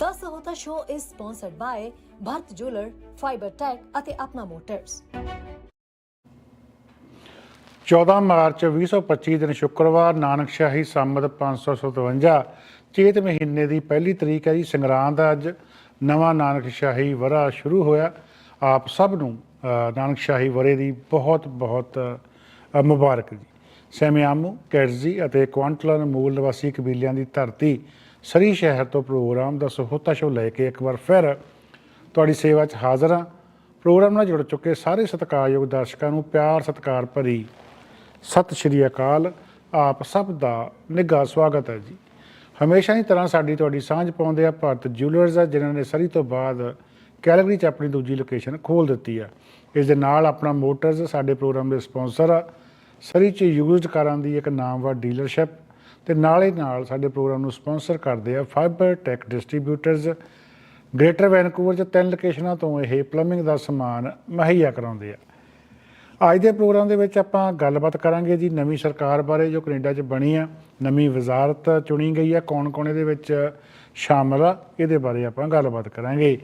The Sahota Show is sponsored by Bharat Jeweler, Fiber Tech ਅਤੇ Apna motors 14 March 2025 ਦਿਨ ਸ਼ੁੱਕਰਵਾਰ ਨਾਨਕਸ਼ਾਹੀ ਸੰਮਤ 557 ਚੇਤ ਮਹੀਨੇ ਦੀ ਪਹਿਲੀ ਤਰੀਕ ਹੈ ਜੀ ਸੰਗਰਾਂਦ ਦਾ ਅੱਜ। ਨਵਾਂ ਨਾਨਕ ਸ਼ਾਹੀ ਵਰਾ ਸ਼ੁਰੂ ਹੋਇਆ। ਆਪ ਸਭ ਨੂੰ ਨਾਨਕ ਸ਼ਾਹੀ ਵਰੇ ਦੀ ਬਹੁਤ ਬਹੁਤ ਮੁਬਾਰਕ ਜੀ। ਸੈਮਿਆਮੂ ਕੈਟਜ਼ੀ ਅਤੇ ਕੁਆਂਟਲਨ ਮੂਲ ਨਿਵਾਸੀ ਕਬੀਲਿਆਂ ਦੀ ਧਰਤੀ ਸਰੀ ਸ਼ਹਿਰ ਤੋਂ ਪ੍ਰੋਗਰਾਮ ਦਾ ਸਹੋਤਾ ਸ਼ੋ ਲੈ ਕੇ ਇੱਕ ਵਾਰ ਫਿਰ ਤੁਹਾਡੀ ਸੇਵਾ 'ਚ ਹਾਜ਼ਰ ਹਾਂ। ਪ੍ਰੋਗਰਾਮ ਨਾਲ ਜੁੜ ਚੁੱਕੇ ਸਾਰੇ ਸਤਿਕਾਰਯੋਗ ਦਰਸ਼ਕਾਂ ਨੂੰ ਪਿਆਰ, ਸਤਿਕਾਰ ਭਰੀ ਸਤਿ ਸ਼੍ਰੀ ਅਕਾਲ। ਆਪ ਸਭ ਦਾ ਨਿੱਘਾ ਸਵਾਗਤ ਹੈ ਜੀ। ਹਮੇਸ਼ਾ ਹੀ ਤਰ੍ਹਾਂ ਸਾਡੀ ਤੁਹਾਡੀ ਸਾਂਝ ਪਾਉਂਦੇ ਆ ਭਾਰਤ ਜਿਊਲਰਸ ਆ, ਜਿਨ੍ਹਾਂ ਨੇ ਸਰੀ ਤੋਂ ਬਾਅਦ ਕੈਲਗਰੀ 'ਚ ਆਪਣੀ ਦੂਜੀ ਲੋਕੇਸ਼ਨ ਖੋਲ ਦਿੱਤੀ ਆ। ਇਸ ਦੇ ਨਾਲ ਆਪਣਾ ਮੋਟਰਸ ਸਾਡੇ ਪ੍ਰੋਗਰਾਮ ਦੇ ਸਪਾਂਸਰ ਆ। ਸਰੀ 'ਚ ਯੂਜ਼ਡ ਕਾਰਾਂ ਦੀ ਇੱਕ ਨਾਮਵਰ ਡੀਲਰਸ਼ਿਪ ਤੇ ਹੀ ਨਾਲ ਸਾਡੇ ਪ੍ਰੋਗਰਾਮ ਨੂੰ ਸਪਾਂਸਰ ਕਰਦੇ ਆ fibre tech distributors greater Vancouver 'ਚ ਤਿੰਨ ਲੋਕੇਸ਼ਨਾਂ ਤੋਂ ਇਹ ਪਲੰਬਿੰਗ ਦਾ ਸਮਾਨ ਮੁਹੱਈਆ ਕਰਾਉਂਦੇ ਆ। ਅੱਜ ਦੇ ਪ੍ਰੋਗਰਾਮ ਦੇ ਵਿੱਚ ਆਪਾਂ ਗੱਲਬਾਤ ਕਰਾਂਗੇ ਜੀ ਨਵੀਂ ਸਰਕਾਰ ਬਾਰੇ ਜੋ ਕੈਨੇਡਾ 'ਚ ਬਣੀ ਆ। ਨਵੀਂ ਵਜ਼ਾਰਤ ਚੁਣੀ ਗਈ ਆ। ਕੌਣ-ਕੌਣ ਇਹਦੇ ਵਿੱਚ ਸ਼ਾਮਲ ਆ, ਇਹਦੇ ਬਾਰੇ ਆਪਾਂ ਗੱਲਬਾਤ ਕਰਾਂਗੇ।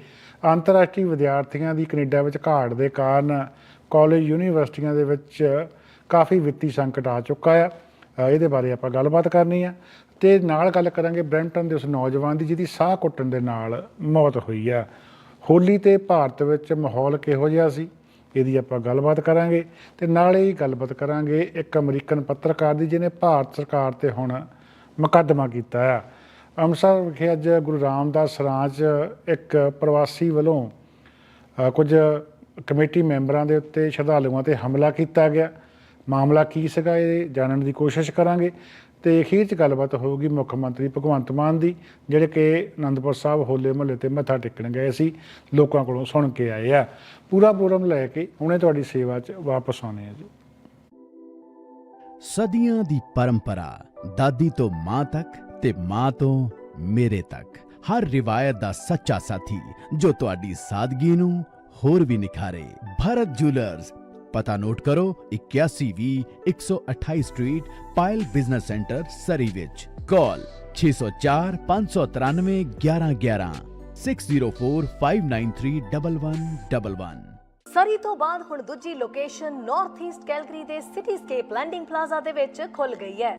ਅੰਤਰਰਾਸ਼ਟਰੀ ਵਿਦਿਆਰਥੀਆਂ ਦੀ ਕੈਨੇਡਾ ਵਿੱਚ ਘਾਟ ਦੇ ਕਾਰਨ ਕਾਲਜ ਯੂਨੀਵਰਸਿਟੀਆਂ ਦੇ ਵਿੱਚ ਕਾਫੀ ਵਿੱਤੀ ਸੰਕਟ ਆ ਚੁੱਕਾ ਆ। ਇਹਦੇ ਬਾਰੇ ਆਪਾਂ ਗੱਲਬਾਤ ਕਰਨੀ ਆ। ਤੇ ਨਾਲ ਗੱਲ ਕਰਾਂਗੇ ਬ੍ਰੈਂਟਨ ਦੇ ਉਸ ਨੌਜਵਾਨ ਦੀ, ਜਿਹਦੀ ਸਾਹ ਘੁੱਟਣ ਦੇ ਨਾਲ ਮੌਤ ਹੋਈ ਆ। ਹੋਲੀ ਤੇ ਭਾਰਤ ਵਿੱਚ ਮਾਹੌਲ ਕਿਹੋ ਜਿਹਾ ਸੀ? ਇਹਦੀ ਆਪਾਂ ਗੱਲਬਾਤ ਕਰਾਂਗੇ। ਤੇ ਨਾਲੇ ਹੀ ਗੱਲਬਾਤ ਕਰਾਂਗੇ ਇੱਕ ਅਮਰੀਕਨ ਪੱਤਰਕਾਰ ਦੀ, ਜਿਹਨੇ ਭਾਰਤ ਸਰਕਾਰ ਤੇ ਹੁਣ ਮੁਕੱਦਮਾ ਕੀਤਾ ਆ। ਅੰਮ੍ਰਿਤਸਰ ਵਿਖੇ ਅੱਜ ਗੁਰੂ ਰਾਮਦਾਸ ਸਰਾਂ 'ਚ ਇੱਕ ਪ੍ਰਵਾਸੀ ਵੱਲੋਂ ਕੁਝ ਕਮੇਟੀ ਮੈਂਬਰਾਂ ਦੇ ਉੱਤੇ ਸ਼ਰਧਾਲੂਆਂ ਤੇ ਹਮਲਾ ਕੀਤਾ ਗਿਆ। ਮਾਮਲਾ ਕੀ ਸੀਗਾ ਇਹ ਜਾਣਨ ਦੀ ਕੋਸ਼ਿਸ਼ ਕਰਾਂਗੇ। ਤੇ ਅਖੀਰ 'ਚ ਗੱਲਬਾਤ ਹੋਊਗੀ ਮੁੱਖ ਮੰਤਰੀ ਭਗਵੰਤ ਮਾਨ ਦੀ, ਜਿਹੜੇ ਕਿ ਅਨੰਦਪੁਰ ਸਾਹਿਬ ਹੋਲੇ ਮਹੱਲੇ ਤੇ ਮੱਥਾ ਟੇਕਣ ਗਏ ਸੀ, ਲੋਕਾਂ ਕੋਲੋਂ ਸੁਣ ਕੇ ਆਏ ਆ। ਪੂਰਾ ਪ੍ਰੋਗਰਾਮ ਲੈ ਕੇ ਹੁਣੇ ਤੁਹਾਡੀ ਸੇਵਾ 'ਚ ਵਾਪਸ ਆਉਣੇ ਆ ਜੀ। ਸਦੀਆਂ ਦੀ ਪਰੰਪਰਾ, ਦਾਦੀ ਤੋਂ ਮਾਂ ਤੱਕ ਤੇ ਮਾਂ ਤੋਂ ਮੇਰੇ ਤੱਕ। ਹਰ ਰਿਵਾਇਤ ਦਾ ਸੱਚਾ ਸਾਥੀ, ਜੋ ਤੁਹਾਡੀ ਸਾਦਗੀ ਨੂੰ ਹੋਰ ਵੀ ਨਿਖਾਰੇ। ਭਾਰਤ ਜੁਐਲਰਸ ਪਤਾ ਨੋਟ ਕਰੋ 8120 128 street Payal business centre Surrey ਵਿੱਚ ਕਾਲ 604 593 1111 6045931111 ਸਰੀ ਤੋਂ ਬਾਅਦ ਹੁਣ ਦੂਜੀ ਲੋਕੇਸ਼ਨ ਨਾਰਥ ਈਸਟ ਕੈਲਗਰੀ ਦੇ ਸਿਟੀਸਕੇਪ ਲੈਂਡਿੰਗ ਪਲਾਜ਼ਾ ਦੇ ਵਿੱਚ ਖੁੱਲ ਗਈ ਹੈ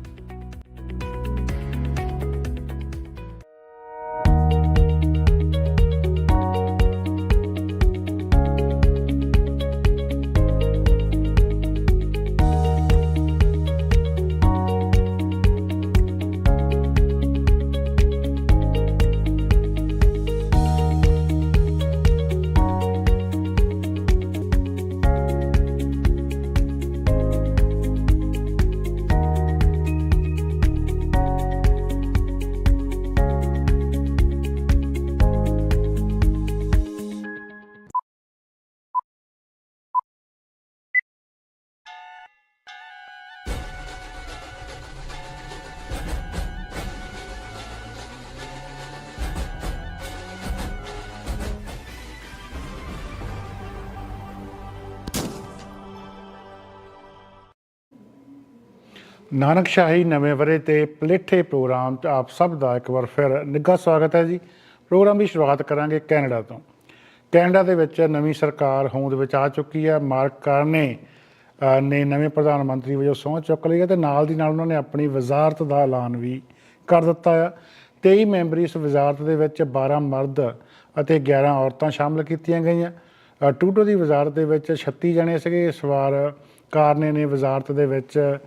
ਨਾਨਕਸ਼ਾਹੀ ਨਵੇਂ ਵਰੇ ਤੇ ਪਲੇਠੇ ਪ੍ਰੋਗਰਾਮ 'ਚ ਆਪ ਸਭ ਦਾ ਇੱਕ ਵਾਰ ਫਿਰ ਨਿੱਘਾ ਸਵਾਗਤ ਹੈ ਜੀ। ਪ੍ਰੋਗਰਾਮ ਦੀ ਸ਼ੁਰੂਆਤ ਕਰਾਂਗੇ ਕੈਨੇਡਾ ਤੋਂ। ਕੈਨੇਡਾ ਦੇ ਵਿੱਚ ਨਵੀਂ ਸਰਕਾਰ ਹੋਂਦ ਵਿੱਚ ਆ ਚੁੱਕੀ ਹੈ। ਮਾਰਕ ਕਾਰਨੇ ਨੇ ਨਵੇਂ ਪ੍ਰਧਾਨ ਮੰਤਰੀ ਵਜੋਂ ਸਹੁੰ ਚੁੱਕ ਲਈ ਹੈ ਤੇ ਨਾਲ ਦੀ ਨਾਲ ਉਹਨਾਂ ਨੇ ਆਪਣੀ ਵਜ਼ਾਰਤ ਦਾ ਐਲਾਨ ਵੀ ਕਰ ਦਿੱਤਾ ਆ 23 ਮੈਂਬਰੀ ਇਸ ਵਜ਼ਾਰਤ ਦੇ ਵਿੱਚ 12 ਮਰਦ ਅਤੇ 11 ਔਰਤਾਂ ਸ਼ਾਮਲ ਕੀਤੀਆਂ ਗਈਆਂ। ਟੂਟੋ ਦੀ ਵਜ਼ਾਰਤ ਦੇ ਵਿੱਚ 36 ਜਣੇ ਸੀਗੇ। ਇਸ ਵਾਰ ਕਾਰਨੇ ਨੇ ਵਜ਼ਾਰਤ ਦੇ ਵਿੱਚ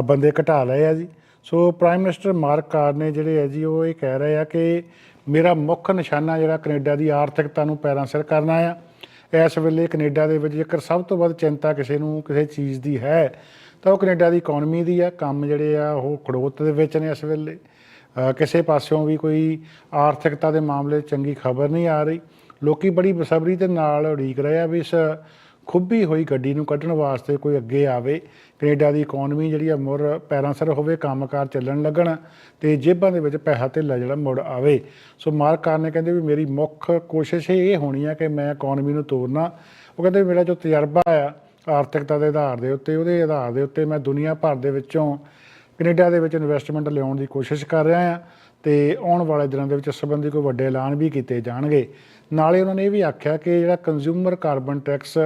ਬੰਦੇ ਘਟਾ ਲਏ ਆ ਜੀ। So prime minister Mark Carney ਨੇ ਜਿਹੜੇ ਹੈ ਜੀ, ਉਹ ਇਹ ਕਹਿ ਰਹੇ ਆ ਕਿ ਮੇਰਾ ਮੁੱਖ ਨਿਸ਼ਾਨਾ ਜਿਹੜਾ ਕੈਨੇਡਾ ਦੀ ਆਰਥਿਕਤਾ ਨੂੰ ਪੈਰਾਂ ਸਿਰ ਕਰਨਾ ਆ। ਇਸ ਵੇਲੇ ਕੈਨੇਡਾ ਦੇ ਵਿੱਚ ਜੇਕਰ ਸਭ ਤੋਂ ਵੱਧ ਚਿੰਤਾ ਕਿਸੇ ਨੂੰ, ਕਿਸੇ ਚੀਜ਼ ਦੀ ਹੈ, ਤਾਂ ਉਹ ਕੈਨੇਡਾ ਦੀ ਇਕਨੋਮੀ ਦੀ ਆ। ਕੰਮ ਜਿਹੜੇ ਆ, ਉਹ ਖੜੋਤ ਦੇ ਵਿੱਚ ਨੇ ਇਸ ਵੇਲੇ। ਕਿਸੇ ਪਾਸਿਓਂ ਵੀ ਕੋਈ ਆਰਥਿਕਤਾ ਦੇ ਮਾਮਲੇ 'ਚ ਚੰਗੀ ਖਬਰ ਨਹੀਂ ਆ ਰਹੀ। ਲੋਕੀ ਬੜੀ ਬੇਸਬਰੀ ਦੇ ਨਾਲ ਉਡੀਕ ਰਹੇ ਆ ਵੀ ਇਸ ਖੁੱਬੀ ਹੋਈ ਗੱਡੀ ਨੂੰ ਕੱਢਣ ਵਾਸਤੇ ਕੋਈ ਅੱਗੇ ਆਵੇ। ਕੈਨੇਡਾ ਦੀ ਇਕਨੋਮੀ ਜਿਹੜੀ ਆ ਮੁਰ ਪੈਰਾਂ ਸਿਰ ਹੋਵੇ, ਕੰਮਕਾਰ ਚੱਲਣ ਲੱਗਣ ਤੇ ਜੇਬਾਂ ਦੇ ਵਿੱਚ ਪੈਸਾ ਧੇਲਾ ਜਿਹੜਾ ਮੁੜ ਆਵੇ। ਸੋ ਮਾਰਕ ਕਾਰ ਨੇ ਕਹਿੰਦੇ ਵੀ ਮੇਰੀ ਮੁੱਖ ਕੋਸ਼ਿਸ਼ ਇਹ ਹੋਣੀ ਆ ਕਿ ਮੈਂ ਇਕਨੋਮੀ ਨੂੰ ਤੋੜਨਾ ਉਹ ਕਹਿੰਦੇ ਵੀ ਮੇਰਾ ਜੋ ਤਜਰਬਾ ਆ, ਆਰਥਿਕਤਾ ਦੇ ਆਧਾਰ ਦੇ ਉੱਤੇ, ਉਹਦੇ ਆਧਾਰ ਦੇ ਉੱਤੇ ਮੈਂ ਦੁਨੀਆ ਭਰ ਦੇ ਵਿੱਚੋਂ ਕੈਨੇਡਾ ਦੇ ਵਿੱਚ ਇਨਵੈਸਟਮੈਂਟ ਲਿਆਉਣ ਦੀ ਕੋਸ਼ਿਸ਼ ਕਰ ਰਿਹਾ ਹਾਂ ਤੇ ਆਉਣ ਵਾਲੇ ਦਿਨਾਂ ਦੇ ਵਿੱਚ ਇਸ ਸੰਬੰਧੀ ਕੋਈ ਵੱਡੇ ਐਲਾਨ ਵੀ ਕੀਤੇ ਜਾਣਗੇ। ਨਾਲੇ ਉਹਨਾਂ ਨੇ ਇਹ ਵੀ ਆਖਿਆ ਕਿ ਜਿਹੜਾ ਕੰਜ਼ਿਊਮਰ ਕਾਰਬਨ ਟੈਕਸ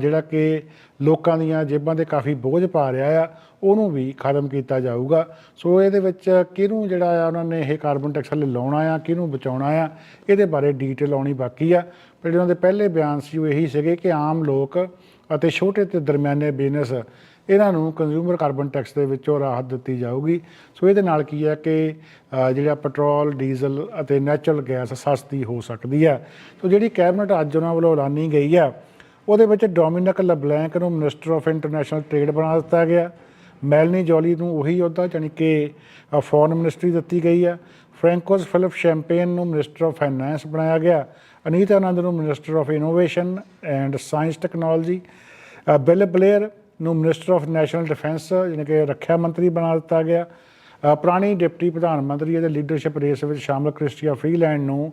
ਜਿਹੜਾ ਕਿ ਲੋਕਾਂ ਦੀਆਂ ਜੇਬਾਂ ਤੇ ਕਾਫੀ ਬੋਝ ਪਾ ਰਿਹਾ ਆ, ਉਹਨੂੰ ਵੀ ਖਤਮ ਕੀਤਾ ਜਾਊਗਾ। ਸੋ ਇਹਦੇ ਵਿੱਚ ਕਿਹਨੂੰ ਜਿਹੜਾ ਆ ਉਹਨਾਂ ਨੇ ਇਹ ਕਾਰਬਨ ਟੈਕਸ ਹਲੇ ਲਾਉਣਾ ਆ, ਕਿਹਨੂੰ ਬਚਾਉਣਾ ਆ, ਇਹਦੇ ਬਾਰੇ ਡੀਟੇਲ ਆਉਣੀ ਬਾਕੀ ਆ। ਪਰ ਉਹਨਾਂ ਦੇ ਪਹਿਲੇ ਬਿਆਨ ਸੀ ਉਹ ਇਹੀ ਸੀਗੇ ਕਿ ਆਮ ਲੋਕ ਅਤੇ ਛੋਟੇ ਤੇ ਦਰਮਿਆਨੇ ਬਿਜ਼ਨਸ ਇਹਨਾਂ ਨੂੰ ਕੰਜ਼ਿਊਮਰ ਕਾਰਬਨ ਟੈਕਸ ਦੇ ਵਿੱਚੋਂ ਰਾਹਤ ਦਿੱਤੀ ਜਾਊਗੀ। ਸੋ ਇਹਦੇ ਨਾਲ ਕੀ ਹੈ ਕਿ ਜਿਹੜਾ ਪੈਟਰੋਲ, ਡੀਜ਼ਲ ਅਤੇ ਨੈਚੁਰਲ ਗੈਸ ਸਸਤੀ ਹੋ ਸਕਦੀ ਹੈ। ਸੋ ਜਿਹੜੀ ਕੈਬਨਿਟ ਅੱਜ ਉਹਨਾਂ ਵੱਲੋਂ ਐਲਾਨੀ ਗਈ ਆ ਉਹਦੇ ਵਿੱਚ ਡੋਮਿਨਿਕ ਲਬਲੈਂਕ ਨੂੰ ਮਿਨਿਸਟਰ ਆਫ ਇੰਟਰਨੈਸ਼ਨਲ ਟ੍ਰੇਡ ਬਣਾ ਦਿੱਤਾ ਗਿਆ। ਮੈਲਨੀ ਜੋਲੀ ਨੂੰ ਉਹੀ ਅਹੁਦਾ ਜਾਣੀ ਕਿ ਫੋਰਨ ਮਿਨਿਸਟਰੀ ਦਿੱਤੀ ਗਈ ਆ ਫ੍ਰੈਂਕੋਸ ਫਿਲਿਪ ਸ਼ੈਂਪੇਨ ਨੂੰ ਮਿਨਿਸਟਰ ਆਫ ਫਾਈਨੈਂਸ ਬਣਾਇਆ ਗਿਆ। ਅਨੀਤਾ ਆਨੰਦ ਨੂੰ minister of innovation and science technology Bill Blair ਨੂੰ ਮਿਨਿਸਟਰ ਆਫ ਨੈਸ਼ਨਲ ਡਿਫੈਂਸ ਯਾਨੀ ਕਿ ਰੱਖਿਆ ਮੰਤਰੀ ਬਣਾ ਦਿੱਤਾ ਗਿਆ। ਪੁਰਾਣੀ ਡਿਪਟੀ ਪ੍ਰਧਾਨ ਮੰਤਰੀ ਅਤੇ ਲੀਡਰਸ਼ਿਪ ਰੇਸ ਵਿੱਚ ਸ਼ਾਮਲ ਕ੍ਰਿਸਟੀਆ ਫਰੀਲੈਂਡ ਨੂੰ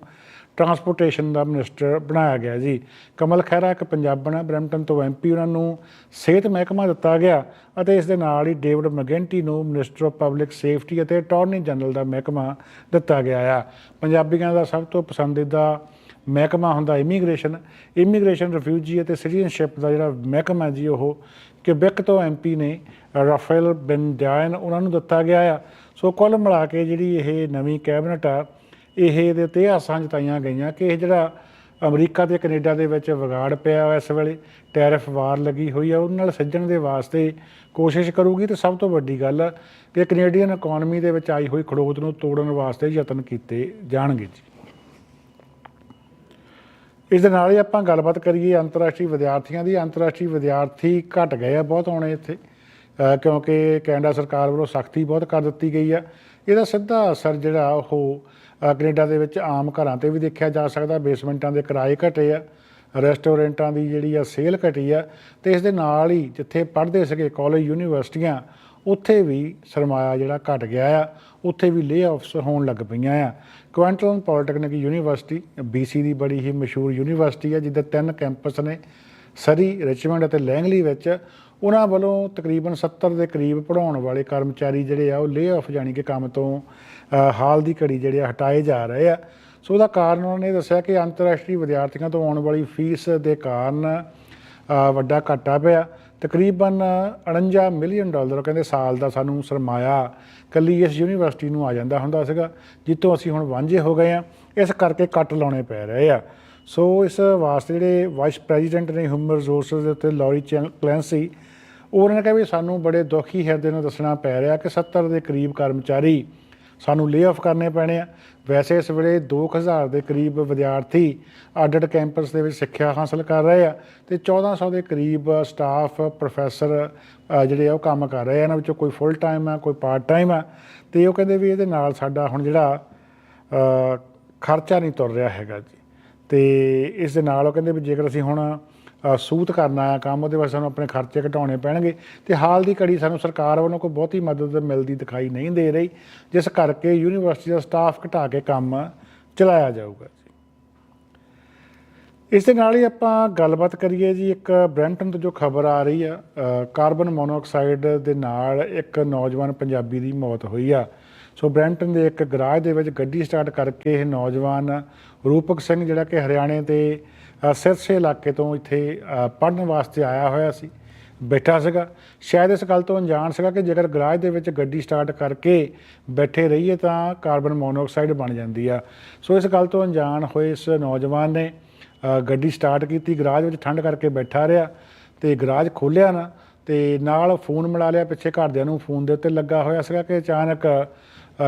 ਟਰਾਂਸਪੋਰਟੇਸ਼ਨ ਦਾ ਮਿਨਿਸਟਰ ਬਣਾਇਆ ਗਿਆ ਜੀ। ਕਮਲ ਖਹਿਰਾ ਇੱਕ ਪੰਜਾਬਣ ਹੈ ਬਰੈਂਪਟਨ ਤੋਂ ਐਮਪੀ ਉਹਨਾਂ ਨੂੰ ਸਿਹਤ ਮਹਿਕਮਾ ਦਿੱਤਾ ਗਿਆ ਅਤੇ ਇਸ ਦੇ ਨਾਲ ਹੀ ਡੇਵਿਡ ਮੈਗੈਂਟੀ ਨੂੰ ਮਿਨਿਸਟਰ ਆਫ ਪਬਲਿਕ ਸੇਫਟੀ ਅਤੇ ਅਟਾਰਨੀ ਜਨਰਲ ਦਾ ਮਹਿਕਮਾ ਦਿੱਤਾ ਗਿਆ ਆ। ਪੰਜਾਬੀਆਂ ਦਾ ਸਭ ਤੋਂ ਪਸੰਦੀਦਾ ਮਹਿਕਮਾ ਹੁੰਦਾ ਇਮੀਗ੍ਰੇਸ਼ਨ ਇਮੀਗ੍ਰੇਸ਼ਨ ਰਿਫਿਊਜੀ ਅਤੇ ਸਿਟੀਜ਼ਨਸ਼ਿਪ ਦਾ ਜਿਹੜਾ ਮਹਿਕਮਾ ਜੀ ਉਹ ਕਿਬੈਕ ਤੋਂ ਐਮਪੀ ਨੇ ਰਾਫੇਲ ਬੈਨਡਾਇਨ ਉਹਨਾਂ ਨੂੰ ਦਿੱਤਾ ਗਿਆ ਆ। ਸੋ ਕੁੱਲ ਮਿਲਾ ਕੇ ਜਿਹੜੀ ਇਹ ਨਵੀਂ ਕੈਬਨਿਟ ਆ, ਇਹ ਇਹਦੇ ਉੱਤੇ ਆਸਾਂ ਜਤਾਈਆਂ ਗਈਆਂ ਕਿ ਇਹ ਜਿਹੜਾ ਅਮਰੀਕਾ ਤੇ ਕੈਨੇਡਾ ਦੇ ਵਿੱਚ ਵਿਗਾੜ ਪਿਆ ਹੋਇਆ ਇਸ ਵੇਲੇ, ਟੈਰਿਫ ਵਾਰ ਲੱਗੀ ਹੋਈ ਆ ਉਹਨਾਂ ਨਾਲ ਸੱਜਣ ਦੇ ਵਾਸਤੇ ਕੋਸ਼ਿਸ਼ ਕਰੂਗੀ ਤੇ ਸਭ ਤੋਂ ਵੱਡੀ ਗੱਲ ਕਿ ਕੈਨੇਡੀਅਨ ਇਕਨੋਮੀ ਦੇ ਵਿੱਚ ਆਈ ਹੋਈ ਖੜੋਤ ਨੂੰ ਤੋੜਨ ਵਾਸਤੇ ਯਤਨ ਕੀਤੇ ਜਾਣਗੇ ਜੀ। ਇਸ ਦੇ ਨਾਲ ਹੀ ਆਪਾਂ ਗੱਲਬਾਤ ਕਰੀਏ ਅੰਤਰਰਾਸ਼ਟਰੀ ਵਿਦਿਆਰਥੀਆਂ ਦੀ। ਅੰਤਰਰਾਸ਼ਟਰੀ ਵਿਦਿਆਰਥੀ ਘਟ ਗਏ ਆ ਬਹੁਤ ਆਉਣੇ ਇੱਥੇ ਕਿਉਂਕਿ ਕੈਨੇਡਾ ਸਰਕਾਰ ਵੱਲੋਂ ਸਖਤੀ ਬਹੁਤ ਕਰ ਦਿੱਤੀ ਗਈ ਆ। ਇਹਦਾ ਸਿੱਧਾ ਅਸਰ ਜਿਹੜਾ ਉਹ ਅ, ਕੈਨੇਡਾ ਦੇ ਵਿੱਚ ਆਮ ਘਰਾਂ ਤੇ ਵੀ ਦੇਖਿਆ ਜਾ ਸਕਦਾ। ਬੇਸਮੈਂਟਾਂ ਦੇ ਕਿਰਾਏ ਘਟੇ ਆ ਰੈਸਟੋਰੈਂਟਾਂ ਦੀ ਜਿਹੜੀ ਆ ਸੇਲ ਘਟੀ ਆ ਤੇ ਇਸ ਦੇ ਨਾਲ ਹੀ ਜਿੱਥੇ ਪੜ੍ਹਦੇ ਸੀਗੇ ਕਾਲਜ ਯੂਨੀਵਰਸਿਟੀਆਂ ਉੱਥੇ ਵੀ ਸਰਮਾਇਆ ਜਿਹੜਾ ਘਟ ਗਿਆ ਆ। ਉੱਥੇ ਵੀ ਲੇ ਆਫਸ ਹੋਣ ਲੱਗ ਪਈਆਂ ਆ। ਕੁਆਂਟਲਨ ਪੋਲੀਟੈਕਨਿਕ ਯੂਨੀਵਰਸਿਟੀ BC ਦੀ ਬੜੀ ਹੀ ਮਸ਼ਹੂਰ ਯੂਨੀਵਰਸਿਟੀ ਆ ਜਿਹਦੇ ਤਿੰਨ ਕੈਂਪਸ ਨੇ, ਸਰੀ, ਰਿਚਮੰਡ ਅਤੇ ਲੈਂਗਲੀ ਵਿੱਚ। ਉਹਨਾਂ ਵੱਲੋਂ ਤਕਰੀਬਨ 70 ਦੇ ਕਰੀਬ ਪੜਾਉਣ ਵਾਲੇ ਕਰਮਚਾਰੀ ਜਿਹੜੇ ਆ, ਉਹ ਲੇ ਆਫ ਜਾਣੀ ਕਿ ਕੰਮ ਤੋਂ ਹਾਲ ਦੀ ਘੜੀ ਜਿਹੜੇ ਆ, ਹਟਾਏ ਜਾ ਰਹੇ ਆ। ਸੋ ਉਹਦਾ ਕਾਰਨ ਉਹਨਾਂ ਨੇ ਦੱਸਿਆ ਕਿ ਅੰਤਰਰਾਸ਼ਟਰੀ ਵਿਦਿਆਰਥੀਆਂ ਤੋਂ ਆਉਣ ਵਾਲੀ ਫੀਸ ਦੇ ਕਾਰਨ ਵੱਡਾ ਘਾਟਾ ਪਿਆ। ਤਕਰੀਬਨ 49 ਮਿਲੀਅਨ ਡਾਲਰ ਕਹਿੰਦੇ ਸਾਲ ਦਾ ਸਾਨੂੰ ਸਰਮਾਇਆ ਕੱਲੀ ਇਸ ਯੂਨੀਵਰਸਿਟੀ ਨੂੰ ਆ ਜਾਂਦਾ ਹੁੰਦਾ ਸੀਗਾ ਜਿੱਤੋਂ ਅਸੀਂ ਹੁਣ ਵਾਂਝੇ ਹੋ ਗਏ ਆ ਇਸ ਕਰਕੇ ਕੱਟ ਲਾਉਣੇ ਪੈ ਰਹੇ ਆ। ਸੋ ਇਸ ਵਾਸਤੇ ਜਿਹੜੇ ਵਾਈਸ ਪ੍ਰੈਜ਼ੀਡੈਂਟ ਨੇ ਹਿਊਮਨ ਰਿਸੋਰਸਸ ਦੇ ਉੱਤੇ ਲੌਰੀ ਚੈਨ- ਕਲੈਂਸੀ ਉਹਨਾਂ ਨੇ ਕਿਹਾ ਵੀ ਸਾਨੂੰ ਬੜੇ ਦੁਖੀ ਹਿਰਦੇ ਨਾਲ ਦੱਸਣਾ ਪੈ ਰਿਹਾ ਕਿ 70 ਦੇ ਕਰੀਬ ਕਰਮਚਾਰੀ ਸਾਨੂੰ ਲੇ ਆਫ ਕਰਨੇ ਪੈਣੇ ਆ। ਵੈਸੇ ਇਸ ਵੇਲੇ 2000 ਦੇ ਕਰੀਬ ਵਿਦਿਆਰਥੀ ਅੱਡ-ਅੱਡ ਕੈਂਪਸ ਦੇ ਵਿੱਚ ਸਿੱਖਿਆ ਹਾਸਲ ਕਰ ਰਹੇ ਆ ਤੇ 1400 ਦੇ ਕਰੀਬ ਸਟਾਫ ਪ੍ਰੋਫੈਸਰ ਜਿਹੜੇ ਆ ਉਹ ਕੰਮ ਕਰ ਰਹੇ ਆ। ਇਹਨਾਂ ਵਿੱਚੋਂ ਕੋਈ ਫੁੱਲ ਟਾਈਮ ਆ, ਕੋਈ ਪਾਰਟ ਟਾਈਮ ਆ। ਤੇ ਉਹ ਕਹਿੰਦੇ ਵੀ ਇਹਦੇ ਨਾਲ ਸਾਡਾ ਹੁਣ ਜਿਹੜਾ ਖਰਚਾ ਨਹੀਂ ਤੁਰ ਰਿਹਾ ਹੈਗਾ ਜੀ। ਤੇ ਇਸ ਦੇ ਨਾਲ ਉਹ ਕਹਿੰਦੇ ਵੀ ਜੇਕਰ ਅਸੀਂ ਹੁਣ ਸੂਤ ਕਰਨਾ ਆ ਕੰਮ, ਉਹਦੇ ਵਾਸਤੇ ਸਾਨੂੰ ਆਪਣੇ ਖਰਚੇ ਘਟਾਉਣੇ ਪੈਣਗੇ। ਤੇ ਹਾਲ ਦੀ ਘੜੀ ਸਾਨੂੰ ਸਰਕਾਰ ਵੱਲੋਂ ਕੋਈ ਬਹੁਤੀ ਮਦਦ ਮਿਲਦੀ ਦਿਖਾਈ ਨਹੀਂ ਦੇ ਰਹੀ, ਜਿਸ ਕਰਕੇ ਯੂਨੀਵਰਸਿਟੀ ਦਾ ਸਟਾਫ ਘਟਾ ਕੇ ਕੰਮ ਚਲਾਇਆ ਜਾਊਗਾ ਇਸ ਦੇ ਨਾਲ ਹੀ ਆਪਾਂ ਗੱਲਬਾਤ ਕਰੀਏ ਜੀ, ਇੱਕ ਬ੍ਰੈਂਟਨ ਤੋਂ ਜੋ ਖਬਰ ਆ ਰਹੀ ਆ ਕਾਰਬਨ ਮੋਨੋਆਕਸਾਈਡ ਦੇ ਨਾਲ ਇੱਕ ਨੌਜਵਾਨ ਪੰਜਾਬੀ ਦੀ ਮੌਤ ਹੋਈ ਆ। ਸੋ ਬ੍ਰੈਂਟਨ ਦੇ ਇੱਕ ਗਰਾਜ ਦੇ ਵਿੱਚ ਗੱਡੀ ਸਟਾਰਟ ਕਰਕੇ ਇਹ ਨੌਜਵਾਨ ਰੂਪਕ ਸਿੰਘ ਜਿਹੜਾ ਕਿ ਹਰਿਆਣੇ ਦੇ ਸਿਰਸੇ ਇਲਾਕੇ ਤੋਂ ਇੱਥੇ ਪੜਨ ਵਾਸਤੇ ਆਇਆ ਹੋਇਆ ਸੀ, ਬੈਠਾ ਸੀਗਾ। ਸ਼ਾਇਦ ਇਸ ਗੱਲ ਤੋਂ ਅਣਜਾਣ ਸੀਗਾ ਕਿ ਜੇਕਰ ਗਰਾਜ ਦੇ ਵਿੱਚ ਗੱਡੀ ਸਟਾਰਟ ਕਰਕੇ ਬੈਠੇ ਰਹੀਏ ਤਾਂ ਕਾਰਬਨ ਮੋਨੋਆਕਸਾਈਡ ਬਣ ਜਾਂਦੀ ਆ। ਸੋ ਇਸ ਗੱਲ ਤੋਂ ਅਣਜਾਣ ਹੋਏ ਇਸ ਨੌਜਵਾਨ ਨੇ ਗੱਡੀ ਸਟਾਰਟ ਕੀਤੀ। ਗਰਾਜ ਵਿੱਚ ਠੰਡ ਕਰਕੇ ਬੈਠਾ ਰਿਹਾ ਤੇ ਗਰਾਜ ਖੋਲਿਆ ਨਾ ਤੇ ਨਾਲ ਫੋਨ ਮਿਲਾ ਲਿਆ। ਪਿੱਛੇ ਘਰਦਿਆਂ ਨੂੰ ਫੋਨ ਦੇ ਉੱਤੇ ਲੱਗਾ ਹੋਇਆ ਸੀਗਾ ਕਿ ਅਚਾਨਕ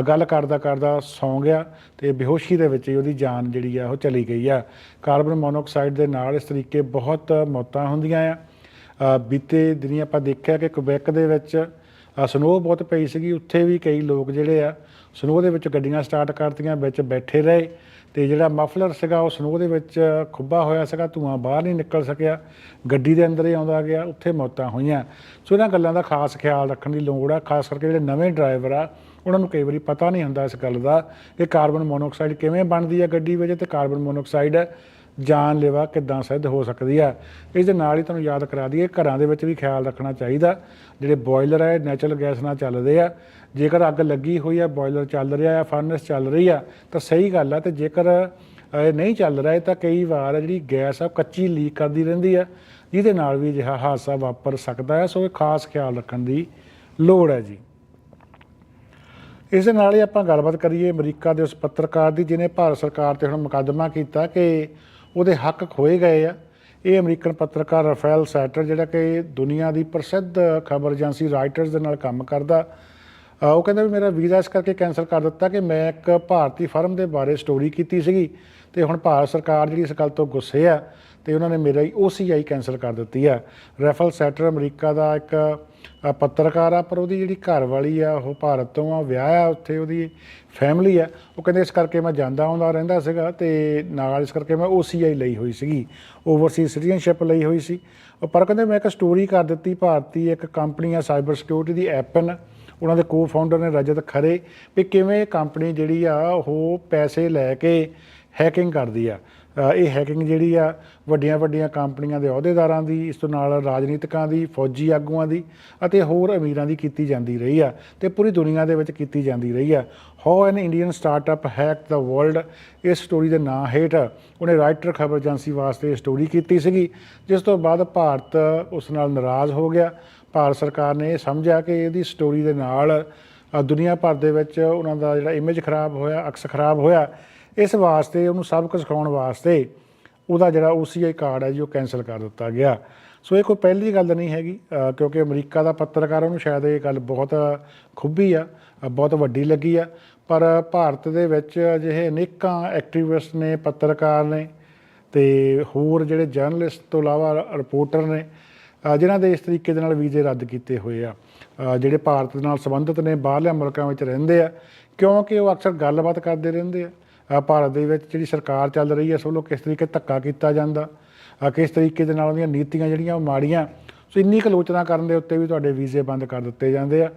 ਗੱਲ ਕਰਦਾ ਕਰਦਾ ਸੌਂ ਗਿਆ ਤੇ ਬੇਹੋਸ਼ੀ ਦੇ ਵਿੱਚ ਹੀ ਉਹਦੀ ਜਾਨ ਜਿਹੜੀ ਆ ਉਹ ਚਲੀ ਗਈ ਆ। ਕਾਰਬਨ ਮੋਨੋਆਕਸਾਈਡ ਦੇ ਨਾਲ ਇਸ ਤਰੀਕੇ ਬਹੁਤ ਮੌਤਾਂ ਹੁੰਦੀਆਂ ਆ। ਬੀਤੇ ਦਿਨੀ ਆਪਾਂ ਦੇਖਿਆ ਕਿ ਕੁਬੈਕ ਦੇ ਵਿੱਚ ਸਨੋ ਬਹੁਤ ਪਈ ਸੀਗੀ। ਉੱਥੇ ਵੀ ਕਈ ਲੋਕ ਜਿਹੜੇ ਆ ਸਨੋ ਦੇ ਵਿੱਚ ਗੱਡੀਆਂ ਸਟਾਰਟ ਕਰਤੀਆਂ, ਵਿੱਚ ਬੈਠੇ ਰਹੇ ਤੇ ਜਿਹੜਾ ਮਫਲਰ ਸੀਗਾ, ਉਹ ਸਨੋ ਦੇ ਵਿੱਚ ਖੁੱਬਾ ਹੋਇਆ ਸੀਗਾ, ਧੂਆਂ ਬਾਹਰ ਨਹੀਂ ਨਿਕਲ ਸਕਿਆ। ਗੱਡੀ ਦੇ ਅੰਦਰ ਹੀ ਆਉਂਦਾ ਗਿਆ, ਉੱਥੇ ਮੌਤਾਂ ਹੋਈਆਂ। ਸੋ ਇਹਨਾਂ ਗੱਲਾਂ ਦਾ ਖਾਸ ਖਿਆਲ ਰੱਖਣ ਦੀ ਲੋੜ ਆ, ਖਾਸ ਕਰਕੇ ਜਿਹੜੇ ਨਵੇਂ ਡਰਾਈਵਰ ਆ ਉਹਨਾਂ ਨੂੰ ਕਈ ਵਾਰੀ ਪਤਾ ਨਹੀਂ ਹੁੰਦਾ ਇਸ ਗੱਲ ਦਾ ਕਿ ਕਾਰਬਨ ਮੋਨੋਆਕਸਾਈਡ ਕਿਵੇਂ ਬਣਦੀ ਹੈ ਗੱਡੀ ਵਿੱਚ ਤੇ ਕਾਰਬਨ ਮੋਨੋਆਕਸਾਈਡ ਜਾਨਲੇਵਾ ਕਿੱਦਾਂ ਸਿੱਧ ਹੋ ਸਕਦੀ ਆ। ਇਸ ਦੇ ਨਾਲ ਹੀ ਤੁਹਾਨੂੰ ਯਾਦ ਕਰਾ ਦਈਏ, ਘਰਾਂ ਦੇ ਵਿੱਚ ਵੀ ਖਿਆਲ ਰੱਖਣਾ ਚਾਹੀਦਾ। ਜਿਹੜੇ ਬੋਇਲਰ ਹੈ ਨੈਚੁਰਲ ਗੈਸ ਨਾਲ ਚੱਲਦੇ ਆ। ਜੇਕਰ ਅੱਗ ਲੱਗੀ ਹੋਈ ਆ, ਬੋਇਲਰ ਚੱਲ ਰਿਹਾ ਆ ਫਰਨੈਸ ਚੱਲ ਰਹੀ ਆ, ਤਾਂ ਸਹੀ ਗੱਲ ਆ। ਤੇ ਜੇਕਰ ਇਹ ਨਹੀਂ ਚੱਲ ਰਿਹਾ, ਤਾਂ ਕਈ ਵਾਰ ਜਿਹੜੀ ਗੈਸ ਆ, ਉਹ ਕੱਚੀ ਲੀਕ ਕਰਦੀ ਰਹਿੰਦੀ ਆ, ਜਿਹਦੇ ਨਾਲ ਵੀ ਅਜਿਹਾ ਹਾਦਸਾ ਵਾਪਰ ਸਕਦਾ ਹੈ ਸੋ ਇਹ ਖਾਸ ਖਿਆਲ ਰੱਖਣ ਦੀ ਲੋੜ ਹੈ ਜੀ। ਇਸ ਦੇ ਨਾਲ ਹੀ ਆਪਾਂ ਗੱਲਬਾਤ ਕਰੀਏ ਅਮਰੀਕਾ ਦੇ ਉਸ ਪੱਤਰਕਾਰ ਦੀ, ਜਿਹਨੇ ਭਾਰਤ ਸਰਕਾਰ ਤੇ ਹੁਣ ਮੁਕੱਦਮਾ ਕੀਤਾ ਕਿ ਉਹਦੇ ਹੱਕ ਖੋਏ ਗਏ ਆ। ਇਹ ਅਮਰੀਕਨ ਪੱਤਰਕਾਰ ਰਫੇਲ ਸੈਟਰ, ਜਿਹੜਾ ਕਿ ਦੁਨੀਆ ਦੀ ਪ੍ਰਸਿੱਧ ਖਬਰ ਏਜੰਸੀ ਰਾਈਟਰਸ ਦੇ ਨਾਲ ਕੰਮ ਕਰਦਾ ਉਹ ਕਹਿੰਦਾ ਵੀ ਮੇਰਾ ਵੀਜ਼ਾ ਇਸ ਕਰਕੇ ਕੈਂਸਲ ਕਰ ਦਿੱਤਾ ਕਿ ਮੈਂ ਇੱਕ ਭਾਰਤੀ ਫਰਮ ਦੇ ਬਾਰੇ ਸਟੋਰੀ ਕੀਤੀ ਸੀਗੀ ਤੇ ਹੁਣ ਭਾਰਤ ਸਰਕਾਰ ਜਿਹੜੀ ਇਸ ਗੱਲ ਤੋਂ ਗੁੱਸੇ ਆ ਤੇ ਉਹਨਾਂ ਨੇ ਮੇਰਾ ਹੀ OCI ਕੈਂਸਲ ਕਰ ਦਿੱਤੀ ਆ। ਰੈਫਲ ਸੈਟਰ ਅਮਰੀਕਾ ਦਾ ਇੱਕ ਪੱਤਰਕਾਰ ਆ, ਪਰ ਉਹਦੀ ਜਿਹੜੀ ਘਰ ਵਾਲੀ ਆ, ਉਹ ਭਾਰਤ ਤੋਂ ਆ, ਵਿਆਹ ਆ, ਉੱਥੇ ਉਹਦੀ ਫੈਮਿਲੀ ਆ। ਉਹ ਕਹਿੰਦੇ ਇਸ ਕਰਕੇ ਮੈਂ ਜਾਂਦਾ ਆਉਂਦਾ ਰਹਿੰਦਾ ਸੀਗਾ ਤੇ ਨਾਲ ਇਸ ਕਰਕੇ ਮੈਂ OCI ਲਈ ਹੋਈ ਸੀਗੀ। ਓਵਰਸੀਜ਼ ਸਿਟੀਜ਼ਨਸ਼ਿਪ ਲਈ ਹੋਈ ਸੀ। ਉਹ ਪਰ ਕਹਿੰਦੇ ਮੈਂ ਇੱਕ ਸਟੋਰੀ ਕਰ ਦਿੱਤੀ ਭਾਰਤੀ, ਇੱਕ ਕੰਪਨੀ ਆ ਸਾਈਬਰ ਸਿਕਿਉਰਿਟੀ ਦੀ ਐਪਨ। ਉਹਨਾਂ ਦੇ ਕੋ-ਫਾਊਂਡਰ ਨੇ ਰਜਤ ਖਰੇ ਵੀ ਕਿਵੇਂ ਕੰਪਨੀ ਜਿਹੜੀ ਆ, ਉਹ ਪੈਸੇ ਲੈ ਕੇ ਹੈਕਿੰਗ ਕਰਦੀ ਆ। ਇਹ ਹੈਕਿੰਗ ਜਿਹੜੀ ਆ, ਵੱਡੀਆਂ ਵੱਡੀਆਂ ਕੰਪਨੀਆਂ ਦੇ ਅਹੁਦੇਦਾਰਾਂ ਦੀ, ਇਸ ਤੋਂ ਨਾਲ ਰਾਜਨੀਤਿਕਾਂ ਦੀ, ਫੌਜੀ ਆਗੂਆਂ ਦੀ ਅਤੇ ਹੋਰ ਅਮੀਰਾਂ ਦੀ ਕੀਤੀ ਜਾਂਦੀ ਰਹੀ ਆ ਤੇ ਪੂਰੀ ਦੁਨੀਆ ਦੇ ਵਿੱਚ ਕੀਤੀ ਜਾਂਦੀ ਰਹੀ ਆ। How an Indian startup hack the world ਇਸ ਸਟੋਰੀ ਦੇ ਨਾਂ ਹੇਠ ਉਹਨੇ ਰਾਈਟਰ ਖਬਰ ਏਜੰਸੀ ਵਾਸਤੇ ਸਟੋਰੀ ਕੀਤੀ ਸੀਗੀ, ਜਿਸ ਤੋਂ ਬਾਅਦ ਭਾਰਤ ਉਸ ਨਾਲ ਨਾਰਾਜ਼ ਹੋ ਗਿਆ। ਭਾਰਤ ਸਰਕਾਰ ਨੇ ਇਹ ਸਮਝਿਆ ਕਿ ਇਹਦੀ ਸਟੋਰੀ ਦੇ ਨਾਲ ਦੁਨੀਆ ਭਰ ਦੇ ਵਿੱਚ ਉਹਨਾਂ ਦਾ ਜਿਹੜਾ ਇਮੇਜ ਖਰਾਬ ਹੋਇਆ, ਅਕਸ ਖਰਾਬ ਹੋਇਆ। ਇਸ ਵਾਸਤੇ ਉਹਨੂੰ ਸਬਕ ਸਿਖਾਉਣ ਵਾਸਤੇ ਉਹਦਾ ਜਿਹੜਾ OCI ਕਾਰਡ ਹੈ ਜੀ ਉਹ ਕੈਨਸਲ ਕਰ ਦਿੱਤਾ ਗਿਆ। ਸੋ ਇਹ ਕੋਈ ਪਹਿਲੀ ਗੱਲ ਨਹੀਂ ਹੈਗੀ ਕਿਉਂਕਿ ਅਮਰੀਕਾ ਦਾ ਪੱਤਰਕਾਰ ਉਹਨੂੰ ਸ਼ਾਇਦ ਇਹ ਗੱਲ ਬਹੁਤ ਖੁੱਬੀ ਆ ਬਹੁਤ ਵੱਡੀ ਲੱਗੀ ਆ। ਪਰ ਭਾਰਤ ਦੇ ਵਿੱਚ ਅਜਿਹੇ ਅਨੇਕਾਂ ਐਕਟਿਵਿਸਟ ਨੇ ਪੱਤਰਕਾਰ ਨੇ ਤੇ ਹੋਰ ਜਿਹੜੇ ਜਰਨਲਿਸਟ ਤੋਂ ਇਲਾਵਾ ਰਿਪੋਰਟਰ ਨੇ ਅ, ਜਿਨ੍ਹਾਂ ਦੇ ਇਸ ਤਰੀਕੇ ਦੇ ਨਾਲ ਵੀਜ਼ੇ ਰੱਦ ਕੀਤੇ ਹੋਏ ਆ ਜਿਹੜੇ ਭਾਰਤ ਨਾਲ ਸੰਬੰਧਿਤ ਨੇ ਬਾਹਰਲੇ ਮੁਲਕਾਂ ਵਿੱਚ ਰਹਿੰਦੇ ਆ ਕਿਉਂਕਿ ਉਹ ਅਕਸਰ ਗੱਲਬਾਤ ਕਰਦੇ ਰਹਿੰਦੇ ਆ। ਭਾਰਤ ਦੇ ਵਿੱਚ ਜਿਹੜੀ ਸਰਕਾਰ ਚੱਲ ਰਹੀ ਹੈ ਉਸ ਕਿਸ ਤਰੀਕੇ ਧੱਕਾ ਕੀਤਾ ਜਾਂਦਾ ਕਿਸ ਤਰੀਕੇ ਦੇ ਨਾਲ ਉਹਦੀਆਂ ਨੀਤੀਆਂ ਜਿਹੜੀਆਂ ਉਹ ਮਾੜੀਆਂ, ਸੋ ਇੰਨੀ ਕੁ ਆਲੋਚਨਾ ਕਰਨ ਦੇ ਉੱਤੇ ਵੀ ਤੁਹਾਡੇ ਵੀਜ਼ੇ ਬੰਦ ਕਰ ਦਿੱਤੇ ਜਾਂਦੇ ਆ।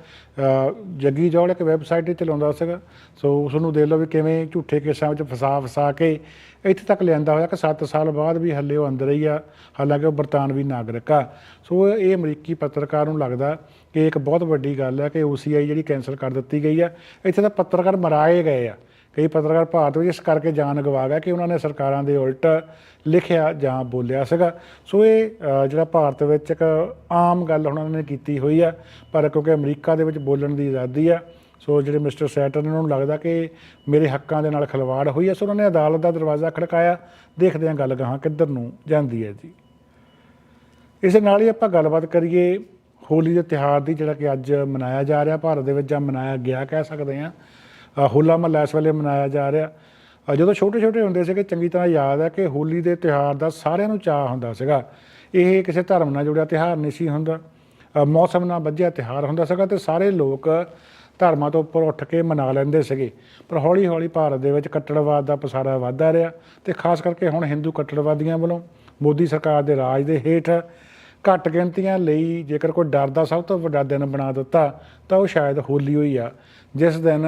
ਜੱਗੀ ਜੌਲ ਇੱਕ ਵੈਬਸਾਈਟ ਹੀ ਚਲਾਉਂਦਾ ਸੀਗਾ, ਸੋ ਉਸ ਨੂੰ ਦੇਖ ਲਓ ਵੀ ਕਿਵੇਂ ਝੂਠੇ ਕੇਸਾਂ ਵਿੱਚ ਫਸਾ ਫਸਾ ਕੇ ਇੱਥੇ ਤੱਕ ਲਿਆਂਦਾ ਹੋਇਆ ਕਿ 7 ਸਾਲ ਬਾਅਦ ਵੀ ਹੱਲੇ ਉਹ ਅੰਦਰ ਹੀ ਆ, ਹਾਲਾਂਕਿ ਉਹ ਬਰਤਾਨਵੀ ਨਾਗਰਿਕ ਆ। ਸੋ ਇਹ ਅਮਰੀਕੀ ਪੱਤਰਕਾਰ ਨੂੰ ਲੱਗਦਾ ਕਿ ਇੱਕ ਬਹੁਤ ਵੱਡੀ ਗੱਲ ਹੈ ਕਿ OCI ਜਿਹੜੀ ਕੈਂਸਲ ਕਰ ਦਿੱਤੀ ਗਈ ਆ ਇੱਥੇ ਤਾਂ ਪੱਤਰਕਾਰ ਮਰਾਏ ਗਏ ਆ। ਕਈ ਪੱਤਰਕਾਰ ਭਾਰਤ ਵਿੱਚ ਇਸ ਕਰਕੇ ਜਾਨ ਗਵਾ ਗਿਆ ਕਿ ਉਹਨਾਂ ਨੇ ਸਰਕਾਰਾਂ ਦੇ ਉਲਟ ਲਿਖਿਆ ਜਾਂ ਬੋਲਿਆ ਸੀਗਾ। ਸੋ ਇਹ ਜਿਹੜਾ ਭਾਰਤ ਵਿੱਚ ਇੱਕ ਆਮ ਗੱਲ ਹੁਣ ਉਹਨਾਂ ਨੇ ਕੀਤੀ ਹੋਈ ਆ, ਪਰ ਕਿਉਂਕਿ ਅਮਰੀਕਾ ਦੇ ਵਿੱਚ ਬੋਲਣ ਦੀ ਆਜ਼ਾਦੀ ਆ, ਸੋ ਜਿਹੜੇ ਮਿਸਟਰ ਸੈਟਰ ਨੇ ਉਹਨਾਂ ਨੂੰ ਲੱਗਦਾ ਕਿ ਮੇਰੇ ਹੱਕਾਂ ਦੇ ਨਾਲ ਖਿਲਵਾੜ ਹੋਈ ਹੈ ਸੋ ਉਹਨਾਂ ਨੇ ਅਦਾਲਤ ਦਾ ਦਰਵਾਜ਼ਾ ਖੜਕਾਇਆ। ਦੇਖਦੇ ਹਾਂ ਗੱਲ ਗਾਹਾਂ ਕਿੱਧਰ ਨੂੰ ਜਾਂਦੀ ਹੈ ਜੀ। ਇਸ ਨਾਲ ਹੀ ਆਪਾਂ ਗੱਲਬਾਤ ਕਰੀਏ ਹੋਲੀ ਦੇ ਤਿਉਹਾਰ ਦੀ, ਜਿਹੜਾ ਕਿ ਅੱਜ ਮਨਾਇਆ ਜਾ ਰਿਹਾ, ਭਾਰਤ ਦੇ ਵਿੱਚ ਜਾਂ ਮਨਾਇਆ ਗਿਆ ਕਹਿ ਸਕਦੇ ਹਾਂ। ਹੋਲਾ ਮਹੱਲਾ ਇਸ ਵੇਲੇ ਮਨਾਇਆ ਜਾ ਰਿਹਾ। ਜਦੋਂ ਛੋਟੇ ਛੋਟੇ ਹੁੰਦੇ ਸੀਗੇ, ਚੰਗੀ ਤਰ੍ਹਾਂ ਯਾਦ ਹੈ ਕਿ ਹੋਲੀ ਦੇ ਤਿਉਹਾਰ ਦਾ ਸਾਰਿਆਂ ਨੂੰ ਚਾਅ ਹੁੰਦਾ ਸੀਗਾ। ਇਹ ਕਿਸੇ ਧਰਮ ਨਾਲ ਜੁੜਿਆ ਤਿਉਹਾਰ ਨਹੀਂ ਸੀ ਹੁੰਦਾ। ਮੌਸਮ ਨਾਲ ਬੱਝਿਆ ਤਿਉਹਾਰ ਹੁੰਦਾ ਸੀਗਾ ਤੇ ਸਾਰੇ ਲੋਕ ਧਰਮਾਂ ਤੋਂ ਉੱਪਰ ਉੱਠ ਕੇ ਮਨਾ ਲੈਂਦੇ ਸੀਗੇ। ਪਰ ਹੌਲੀ ਹੌਲੀ ਭਾਰਤ ਦੇ ਵਿੱਚ ਕੱਟੜਵਾਦ ਦਾ ਪਸਾਰਾ ਵਧਦਾ ਰਿਹਾ ਤੇ ਖਾਸ ਕਰਕੇ ਹੁਣ ਹਿੰਦੂ ਕੱਟੜਵਾਦੀਆਂ ਵੱਲੋਂ ਮੋਦੀ ਸਰਕਾਰ ਦੇ ਰਾਜ ਦੇ ਹੇਠ ਘੱਟ ਗਿਣਤੀਆਂ ਲਈ ਜੇਕਰ ਕੋਈ ਡਰ ਦਾ ਸਭ ਤੋਂ ਵੱਡਾ ਦਿਨ ਬਣਾ ਦਿੱਤਾ, ਤਾਂ ਉਹ ਸ਼ਾਇਦ ਹੋਲੀ ਹੋਈ ਆ। ਜਿਸ ਦਿਨ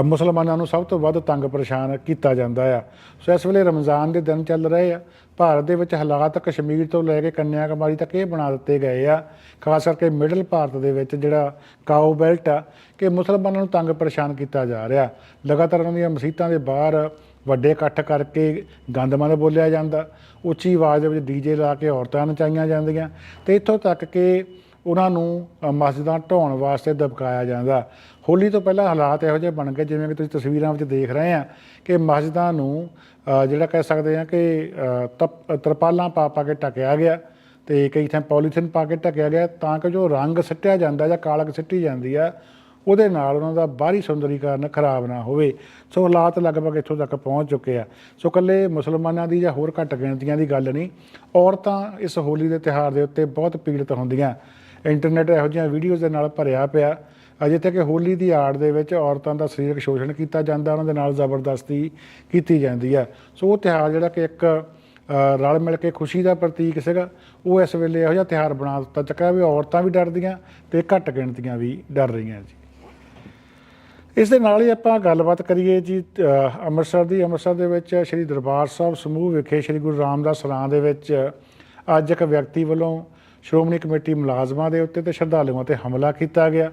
ਮੁਸਲਮਾਨਾਂ ਨੂੰ ਸਭ ਤੋਂ ਵੱਧ ਤੰਗ ਪਰੇਸ਼ਾਨ ਕੀਤਾ ਜਾਂਦਾ ਆ। ਸੋ ਇਸ ਵੇਲੇ ਰਮਜ਼ਾਨ ਦੇ ਦਿਨ ਚੱਲ ਰਹੇ ਆ। ਭਾਰਤ ਦੇ ਵਿੱਚ ਹਾਲਾਤ ਕਸ਼ਮੀਰ ਤੋਂ ਲੈ ਕੇ ਕੰਨਿਆ ਕੁਮਾਰੀ ਤੱਕ ਇਹ ਬਣਾ ਦਿੱਤੇ ਗਏ ਆ। ਖਾਸ ਕਰਕੇ ਮਿਡਲ ਭਾਰਤ ਦੇ ਵਿੱਚ ਜਿਹੜਾ ਕਾਓ ਬੈਲਟ ਆ, ਕਿ ਮੁਸਲਮਾਨਾਂ ਨੂੰ ਤੰਗ ਪਰੇਸ਼ਾਨ ਕੀਤਾ ਜਾ ਰਿਹਾ। ਲਗਾਤਾਰ ਉਹਨਾਂ ਦੀਆਂ ਮਸੀਤਾਂ ਦੇ ਬਾਹਰ ਵੱਡੇ ਇਕੱਠ ਕਰਕੇ ਗੰਦਮੰਦ ਬੋਲਿਆ ਜਾਂਦਾ। ਉੱਚੀ ਆਵਾਜ਼ ਦੇ ਵਿੱਚ ਡੀਜੇ ਲਾ ਕੇ ਔਰਤਾਂ ਨਚਾਈਆਂ ਜਾਂਦੀਆਂ। ਤੇ ਇੱਥੋਂ ਤੱਕ ਕਿ ਉਹਨਾਂ ਨੂੰ ਮਸਜਿਦਾਂ ਢਾਉਣ ਵਾਸਤੇ ਦਬਕਾਇਆ ਜਾਂਦਾ। ਹੋਲੀ ਤੋਂ ਪਹਿਲਾਂ ਹਾਲਾਤ ਇਹੋ ਜਿਹੇ ਬਣ ਗਏ, ਜਿਵੇਂ ਕਿ ਤੁਸੀਂ ਤਸਵੀਰਾਂ ਵਿੱਚ ਦੇਖ ਰਹੇ ਆ ਕਿ ਮਸਜਿਦਾਂ ਨੂੰ ਜਿਹੜਾ ਕਹਿ ਸਕਦੇ ਆ ਕਿ ਤਪ- ਤਰਪਾਲਾਂ ਪਾ ਪਾ ਕੇ ਢੱਕਿਆ ਗਿਆ ਤੇ ਕਈ ਥਾਂ ਪੋਲੀਥੀਨ ਪਾ ਕੇ ਢੱਕਿਆ ਗਿਆ ਤਾਂ ਕਿ ਜੋ ਰੰਗ ਸਿੱਟਿਆ ਜਾਂਦਾ ਜਾਂ ਕਾਲਕ ਸਿੱਟੀ ਜਾਂਦੀ ਆ, ਉਹਦੇ ਨਾਲ ਉਹਨਾਂ ਦਾ ਬਾਹਰੀ ਸੁੰਦਰੀਕਰਨ ਖਰਾਬ ਨਾ ਹੋਵੇ। ਸੋ ਹਾਲਾਤ ਲਗਭਗ ਇੱਥੋਂ ਤੱਕ ਪਹੁੰਚ ਚੁੱਕੇ ਆ। ਸੋ ਇਕੱਲੇ ਮੁਸਲਮਾਨਾਂ ਦੀ ਜਾਂ ਹੋਰ ਘੱਟ ਗਿਣਤੀਆਂ ਦੀ ਗੱਲ ਨਹੀਂ, ਔਰਤਾਂ ਇਸ ਹੋਲੀ ਦੇ ਤਿਉਹਾਰ ਦੇ ਉੱਤੇ ਬਹੁਤ ਪੀੜਤ ਹੁੰਦੀਆਂ। ਇੰਟਰਨੈਟ ਇਹੋ ਜਿਹੀਆਂ ਵੀਡੀਓਜ਼ ਦੇ ਨਾਲ ਭਰਿਆ ਪਿਆ। ਅਜੇ ਕਿ ਹੋਲੀ ਦੀ ਆੜ ਦੇ ਵਿੱਚ ਔਰਤਾਂ ਦਾ ਸਰੀਰਕ ਸ਼ੋਸ਼ਣ ਕੀਤਾ ਜਾਂਦਾ, ਉਹਨਾਂ ਦੇ ਨਾਲ ਜ਼ਬਰਦਸਤੀ ਕੀਤੀ ਜਾਂਦੀ ਹੈ। ਸੋ ਉਹ ਤਿਉਹਾਰ ਜਿਹੜਾ ਕਿ ਇੱਕ ਰਲ ਮਿਲ ਕੇ ਖੁਸ਼ੀ ਦਾ ਪ੍ਰਤੀਕ ਸੀਗਾ, ਉਹ ਇਸ ਵੇਲੇ ਇਹੋ ਜਿਹਾ ਤਿਉਹਾਰ ਬਣਾ ਦਿੱਤਾ ਚੱਕਾ ਵੀ ਔਰਤਾਂ ਵੀ ਡਰਦੀਆਂ ਤੇ ਘੱਟ ਗਿਣਤੀਆਂ ਵੀ ਡਰ ਰਹੀਆਂ ਜੀ। ਇਸ ਦੇ ਨਾਲ ਹੀ ਆਪਾਂ ਗੱਲਬਾਤ ਕਰੀਏ ਜੀ ਅੰਮ੍ਰਿਤਸਰ ਦੀ। ਅੰਮ੍ਰਿਤਸਰ ਦੇ ਵਿੱਚ ਸ੍ਰੀ ਦਰਬਾਰ ਸਾਹਿਬ ਸਮੂਹ ਵਿਖੇ ਸ੍ਰੀ ਗੁਰੂ ਰਾਮਦਾਸ ਸਰਾਂ ਦੇ ਵਿੱਚ ਅੱਜ ਇੱਕ ਵਿਅਕਤੀ ਵੱਲੋਂ ਸ਼੍ਰੋਮਣੀ ਕਮੇਟੀ ਮੁਲਾਜ਼ਮਾਂ ਦੇ ਉੱਤੇ ਤੇ ਸ਼ਰਧਾਲੂਆਂ ਤੇ ਹਮਲਾ ਕੀਤਾ ਗਿਆ।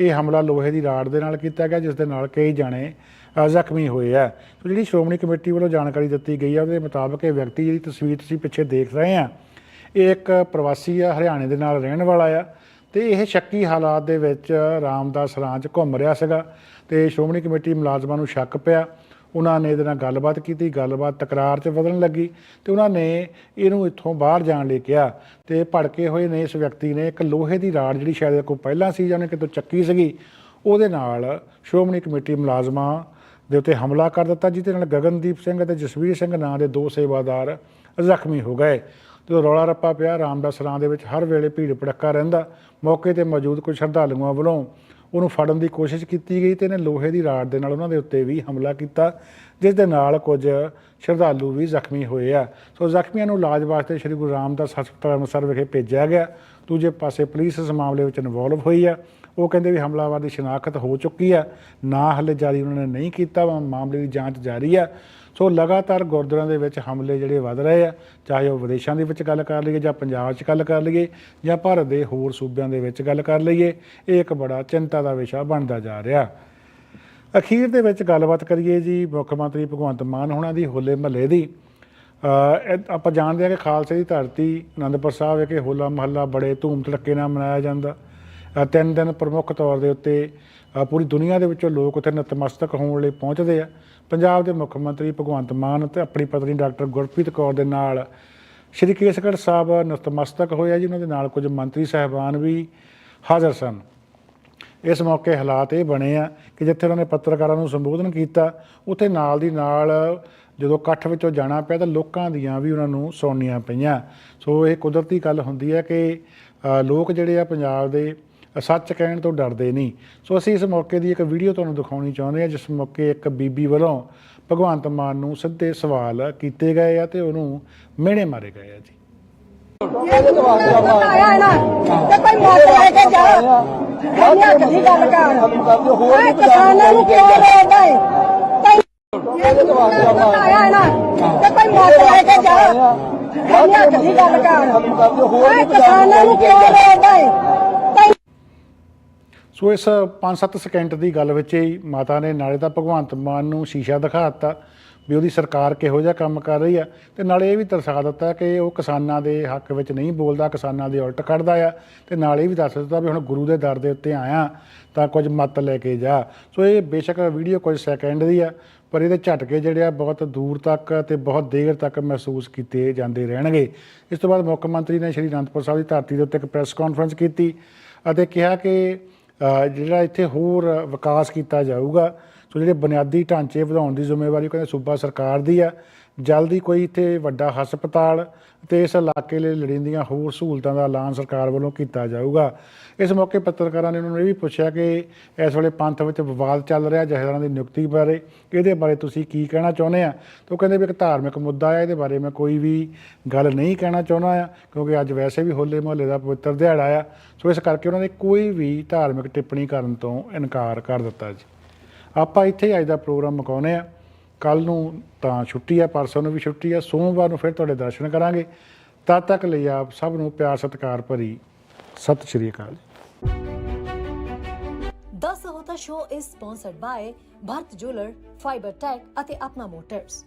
ਇਹ ਹਮਲਾ ਲੋਹੇ ਦੀ ਰਾੜ ਦੇ ਨਾਲ ਕੀਤਾ ਗਿਆ, ਜਿਸ ਦੇ ਨਾਲ ਕਈ ਜਾਣੇ ਜ਼ਖਮੀ ਹੋਏ ਆ। ਸੋ ਜਿਹੜੀ ਸ਼੍ਰੋਮਣੀ ਕਮੇਟੀ ਵੱਲੋਂ ਜਾਣਕਾਰੀ ਦਿੱਤੀ ਗਈ ਆ, ਉਹਦੇ ਮੁਤਾਬਕ ਇਹ ਵਿਅਕਤੀ ਜਿਹੜੀ ਤਸਵੀਰ ਤੁਸੀਂ ਪਿੱਛੇ ਦੇਖ ਰਹੇ ਆ, ਇਹ ਇੱਕ ਪ੍ਰਵਾਸੀ ਆ, ਹਰਿਆਣੇ ਦੇ ਨਾਲ ਰਹਿਣ ਵਾਲਾ ਆ। ਤੇ ਇਹ ਸ਼ੱਕੀ ਹਾਲਾਤ ਦੇ ਵਿੱਚ ਰਾਮਦਾਸ ਰਾਂ ਘੁੰਮ ਰਿਹਾ ਸੀਗਾ ਤੇ ਸ਼੍ਰੋਮਣੀ ਕਮੇਟੀ ਮੁਲਾਜ਼ਮਾਂ ਨੂੰ ਸ਼ੱਕ ਪਿਆ। ਉਹਨਾਂ ਨੇ ਇਹਦੇ ਨਾਲ ਗੱਲਬਾਤ ਕੀਤੀ, ਗੱਲਬਾਤ ਤਕਰਾਰ 'ਚ ਵਧਣ ਲੱਗੀ ਤੇ ਉਹਨਾਂ ਨੇ ਇਹਨੂੰ ਇੱਥੋਂ ਬਾਹਰ ਜਾਣ ਲਈ ਕਿਹਾ ਤੇ ਭੜਕੇ ਹੋਏ ਨੇ ਇਸ ਵਿਅਕਤੀ ਨੇ ਇੱਕ ਲੋਹੇ ਦੀ ਰਾੜ ਜਿਹੜੀ ਸ਼ਾਇਦ ਕੋਈ ਪਹਿਲਾਂ ਸੀ ਜਾਂ ਉਹਨੇ ਕਿਤੋਂ ਚੱਕੀ ਸੀਗੀ, ਉਹਦੇ ਨਾਲ ਸ਼੍ਰੋਮਣੀ ਕਮੇਟੀ ਮੁਲਾਜ਼ਮਾਂ ਦੇ ਉੱਤੇ ਹਮਲਾ ਕਰ ਦਿੱਤਾ, ਜਿਹਦੇ ਨਾਲ ਗਗਨਦੀਪ ਸਿੰਘ ਅਤੇ ਜਸਵੀਰ ਸਿੰਘ ਨਾਂ ਦੇ ਦੋ ਸੇਵਾਦਾਰ ਜ਼ਖਮੀ ਹੋ ਗਏ। ਜਦੋਂ ਰੌਲਾ ਰੱਪਾ ਪਿਆ, ਰਾਮਦਾਸ ਰਾਂ ਦੇ ਵਿੱਚ ਹਰ ਵੇਲੇ ਭੀੜ ਭੜੱਕਾ ਰਹਿੰਦਾ, ਮੌਕੇ ਤੇ ਮੌਜੂਦ ਕੁਝ ਸ਼ਰਧਾਲੂਆਂ ਵੱਲੋਂ ਉਹਨੂੰ ਫੜਨ ਦੀ ਕੋਸ਼ਿਸ਼ ਕੀਤੀ ਗਈ ਤੇ ਇਹਨੇ ਲੋਹੇ ਦੀ ਰਾੜ ਦੇ ਨਾਲ ਉਹਨਾਂ ਦੇ ਉੱਤੇ ਵੀ ਹਮਲਾ ਕੀਤਾ, ਜਿਸ ਦੇ ਨਾਲ ਕੁਝ ਸ਼ਰਧਾਲੂ ਵੀ ਜ਼ਖਮੀ ਹੋਏ ਆ। ਸੋ ਜ਼ਖਮੀਆਂ ਨੂੰ ਇਲਾਜ ਵਾਸਤੇ ਸ੍ਰੀ ਗੁਰੂ ਰਾਮਦਾਸ ਹਸਪਤਾਲ ਅੰਮ੍ਰਿਤਸਰ ਵਿਖੇ ਭੇਜਿਆ ਗਿਆ। ਦੂਜੇ ਪਾਸੇ ਪੁਲਿਸ ਇਸ ਮਾਮਲੇ ਵਿੱਚ ਇਨਵੋਲਵ ਹੋਈ ਆ। ਉਹ ਕਹਿੰਦੇ ਵੀ ਹਮਲਾਵਰ ਦੀ ਸ਼ਨਾਖਤ ਹੋ ਚੁੱਕੀ ਆ। ਨਾ ਹਲੇ ਜਾਰੀ ਉਹਨਾਂ ਨੇ ਨਹੀਂ ਕੀਤਾ, ਮਾਮਲੇ ਦੀ ਜਾਂਚ ਜਾਰੀ ਆ। ਸੋ ਲਗਾਤਾਰ ਗੁਰਦੁਆਰਿਆਂ ਦੇ ਵਿੱਚ ਹਮਲੇ ਜਿਹੜੇ ਵੱਧ ਰਹੇ ਆ, ਚਾਹੇ ਉਹ ਵਿਦੇਸ਼ਾਂ ਦੇ ਵਿੱਚ ਗੱਲ ਕਰ ਲਈਏ ਜਾਂ ਪੰਜਾਬ 'ਚ ਗੱਲ ਕਰ ਲਈਏ ਜਾਂ ਭਾਰਤ ਦੇ ਹੋਰ ਸੂਬਿਆਂ ਦੇ ਵਿੱਚ ਗੱਲ ਕਰ ਲਈਏ, ਇਹ ਇੱਕ ਬੜਾ ਚਿੰਤਾ ਦਾ ਵਿਸ਼ਾ ਬਣਦਾ ਜਾ ਰਿਹਾ। ਅਖੀਰ ਦੇ ਵਿੱਚ ਗੱਲਬਾਤ ਕਰੀਏ ਜੀ ਮੁੱਖ ਮੰਤਰੀ ਭਗਵੰਤ ਮਾਨ ਹੋਣਾ ਦੀ ਹੋਲੇ ਮਹੱਲੇ ਦੀ। ਆਪਾਂ ਜਾਣਦੇ ਹਾਂ ਕਿ ਖਾਲਸੇ ਦੀ ਧਰਤੀ ਆਨੰਦਪੁਰ ਸਾਹਿਬ ਵਿਖੇ ਹੋਲਾ ਮਹੱਲਾ ਬੜੇ ਧੂਮ ਧੜੱਕੇ ਨਾਲ ਮਨਾਇਆ ਜਾਂਦਾ। ਤਿੰਨ ਦਿਨ ਪ੍ਰਮੁੱਖ ਤੌਰ ਦੇ ਉੱਤੇ ਪੂਰੀ ਦੁਨੀਆ ਦੇ ਵਿੱਚੋਂ ਲੋਕ ਉੱਥੇ ਨਤਮਸਤਕ ਹੋਣ ਲਈ ਪਹੁੰਚਦੇ ਆ। ਪੰਜਾਬ ਦੇ ਮੁੱਖ ਮੰਤਰੀ ਭਗਵੰਤ ਮਾਨ ਅਤੇ ਆਪਣੀ ਪਤਨੀ ਡਾਕਟਰ ਗੁਰਪ੍ਰੀਤ ਕੌਰ ਦੇ ਨਾਲ ਸ਼੍ਰੀ ਕੇਸਗੜ੍ਹ ਸਾਹਿਬ ਨਤਮਸਤਕ ਹੋਇਆ ਜੀ ਉਹਨਾਂ ਦੇ ਨਾਲ ਕੁਝ ਮੰਤਰੀ ਸਹਿਬਾਨ ਵੀ ਹਾਜ਼ਰ ਸਨ। ਇਸ ਮੌਕੇ ਹਾਲਾਤ ਇਹ ਬਣੇ ਆ ਕਿ ਜਿੱਥੇ ਉਹਨਾਂ ਨੇ ਪੱਤਰਕਾਰਾਂ ਨੂੰ ਸੰਬੋਧਨ ਕੀਤਾ, ਉੱਥੇ ਨਾਲ ਦੀ ਨਾਲ ਜਦੋਂ ਇਕੱਠ ਵਿੱਚੋਂ ਜਾਣਾ ਪਿਆ ਤਾਂ ਲੋਕਾਂ ਦੀਆਂ ਵੀ ਉਹਨਾਂ ਨੂੰ ਸੁਣਨੀਆਂ ਪਈਆਂ। ਸੋ ਇਹ ਕੁਦਰਤੀ ਗੱਲ ਹੁੰਦੀ ਹੈ ਕਿ ਲੋਕ ਜਿਹੜੇ ਆ ਪੰਜਾਬ ਦੇ ਸੱਚ ਕਹਿਣ ਤੋਂ ਡਰਦੇ ਨਹੀਂ। ਸੋ ਅਸੀਂ ਇਸ ਮੌਕੇ ਦੀ ਇੱਕ ਵੀਡੀਓ ਤੁਹਾਨੂੰ ਦਿਖਾਉਣੀ ਚਾਹੁੰਦੇ ਹਾਂ, ਜਿਸ ਮੌਕੇ ਇੱਕ ਬੀਬੀ ਵੱਲੋਂ ਭਗਵੰਤ ਮਾਨ ਨੂੰ ਸਿੱਧੇ ਸਵਾਲ ਕੀਤੇ ਗਏ ਆ ਤੇ ਉਹਨੂੰ ਮਿਹਣੇ ਮਾਰੇ ਗਏ ਆ ਜੀ। ਆਇਆ ਨਾ ਤੇ ਕੋਈ ਮੌਤ ਲੈ ਕੇ ਜਾ ਕੰਨਿਆ ਕਦੀ ਗੱਲ ਕਰ ਓਏ ਕਿਸਾਨਾਂ ਨੂੰ ਕਿਉਂ ਰੋਦਾ ਹੈ ਆਇਆ ਨਾ ਤੇ ਕੋਈ ਮੌਤ ਲੈ ਕੇ ਜਾ ਕੰਨਿਆ ਕਦੀ ਗੱਲ ਕਰ ਓਏ ਕਿਸਾਨਾਂ ਨੂੰ ਕਿਉਂ ਰੋਦਾ ਹੈ ਸੋ ਇਸ 5-7 ਸਕਿੰਟ ਦੀ ਗੱਲ ਵਿੱਚ ਹੀ ਮਾਤਾ ਨੇ ਨਾਲੇ ਤਾਂ ਭਗਵੰਤ ਮਾਨ ਨੂੰ ਸ਼ੀਸ਼ਾ ਦਿਖਾ ਦਿੱਤਾ ਵੀ ਉਹਦੀ ਸਰਕਾਰ ਕਿਹੋ ਜਿਹਾ ਕੰਮ ਕਰ ਰਹੀ ਆ। ਤੇ ਨਾਲੇ ਇਹ ਵੀ ਦਰਸਾ ਦਿੱਤਾ ਕਿ ਉਹ ਕਿਸਾਨਾਂ ਦੇ ਹੱਕ ਵਿੱਚ ਨਹੀਂ ਬੋਲਦਾ, ਕਿਸਾਨਾਂ ਦੇ ਉਲਟ ਕੱਢਦਾ ਆ। ਤੇ ਨਾਲੇ ਇਹ ਵੀ ਦੱਸ ਦਿੱਤਾ ਵੀ ਹੁਣ ਗੁਰੂ ਦੇ ਦਰ ਦੇ ਉੱਤੇ ਆਇਆ ਤਾਂ ਕੁਝ ਮਤ ਲੈ ਕੇ ਜਾ। ਸੋ ਇਹ ਬੇਸ਼ੱਕ ਵੀਡੀਓ ਕੁਝ ਸੈਕਿੰਡ ਦੀ ਆ, ਪਰ ਇਹਦੇ ਝਟਕੇ ਜਿਹੜੇ ਆ ਬਹੁਤ ਦੂਰ ਤੱਕ ਤੇ ਬਹੁਤ ਦੇਰ ਤੱਕ ਮਹਿਸੂਸ ਕੀਤੇ ਜਾਂਦੇ ਰਹਿਣਗੇ। ਇਸ ਤੋਂ ਬਾਅਦ ਮੁੱਖ ਮੰਤਰੀ ਨੇ ਸ਼੍ਰੀ ਅਨੰਦਪੁਰ ਸਾਹਿਬ ਦੀ ਧਰਤੀ ਦੇ ਉੱਤੇ ਇੱਕ ਪ੍ਰੈਸ ਕਾਨਫਰੰਸ ਕੀਤੀ ਅਤੇ ਕਿਹਾ ਕਿ ਜਿਹੜਾ ਇੱਥੇ ਹੋਰ ਵਿਕਾਸ ਕੀਤਾ ਜਾਊਗਾ, ਸੋ ਜਿਹੜੇ ਬੁਨਿਆਦੀ ਢਾਂਚੇ ਵਧਾਉਣ ਦੀ ਜ਼ਿੰਮੇਵਾਰੀ ਕਹਿੰਦੇ ਸੂਬਾ ਸਰਕਾਰ ਦੀ ਆ। ਜਲਦੀ ਕੋਈ ਇੱਥੇ ਵੱਡਾ ਹਸਪਤਾਲ ਤੇ ਇਸ ਇਲਾਕੇ ਲਈ ਲੋੜੀਂਦੀਆਂ ਹੋਰ ਸਹੂਲਤਾਂ ਦਾ ਐਲਾਨ ਸਰਕਾਰ ਵੱਲੋਂ ਕੀਤਾ ਜਾਊਗਾ। ਇਸ ਮੌਕੇ ਪੱਤਰਕਾਰਾਂ ਨੇ ਉਹਨਾਂ ਨੂੰ ਇਹ ਵੀ ਪੁੱਛਿਆ ਕਿ ਇਸ ਵੇਲੇ ਪੰਥ ਵਿੱਚ ਵਿਵਾਦ ਚੱਲ ਰਿਹਾ ਜਹੇਦਾਰਾਂ ਦੀ ਨਿਯੁਕਤੀ ਬਾਰੇ, ਇਹਦੇ ਬਾਰੇ ਤੁਸੀਂ ਕੀ ਕਹਿਣਾ ਚਾਹੁੰਦੇ ਆ? ਤਾਂ ਉਹ ਕਹਿੰਦੇ ਵੀ ਇੱਕ ਧਾਰਮਿਕ ਮੁੱਦਾ ਹੈ ਇਹਦੇ ਬਾਰੇ ਮੈਂ ਕੋਈ ਵੀ ਗੱਲ ਨਹੀਂ ਕਹਿਣਾ ਚਾਹੁੰਦਾ ਆ, ਕਿਉਂਕਿ ਅੱਜ ਵੈਸੇ ਵੀ ਹੋਲੇ ਮਹੱਲੇ ਦਾ ਪਵਿੱਤਰ ਦਿਹਾੜਾ ਆ। ਸੋ ਇਸ ਕਰਕੇ ਉਹਨਾਂ ਨੇ ਕੋਈ ਵੀ ਧਾਰਮਿਕ ਟਿੱਪਣੀ ਕਰਨ ਤੋਂ ਇਨਕਾਰ ਕਰ ਦਿੱਤਾ ਜੀ। ਆਪਾਂ ਇੱਥੇ ਹੀ ਅੱਜ ਦਾ ਪ੍ਰੋਗਰਾਮ ਮੁਕਾਉਂਦੇ ਆ। ਕੱਲ ਨੂੰ ਤਾਂ ਛੁੱਟੀ ਆ ਪਰਸੋਂ ਨੂੰ ਵੀ ਛੁੱਟੀ ਆ ਸੋਮਵਾਰ ਨੂੰ ਫਿਰ ਤੁਹਾਡੇ ਦਰਸ਼ਨ ਕਰਾਂਗੇ। ਤਦ ਤੱਕ ਲਈ ਆਪ ਸਭ ਨੂੰ ਪਿਆਰ ਸਤਿਕਾਰ ਭਰੀ ਸਤਿ ਸ਼੍ਰੀ ਅਕਾਲ The Sahota Show is sponsored by Bharat Jeweler, Fiber Tech ਅਤੇ ਆਪਣਾ ਮੋਟਰਸ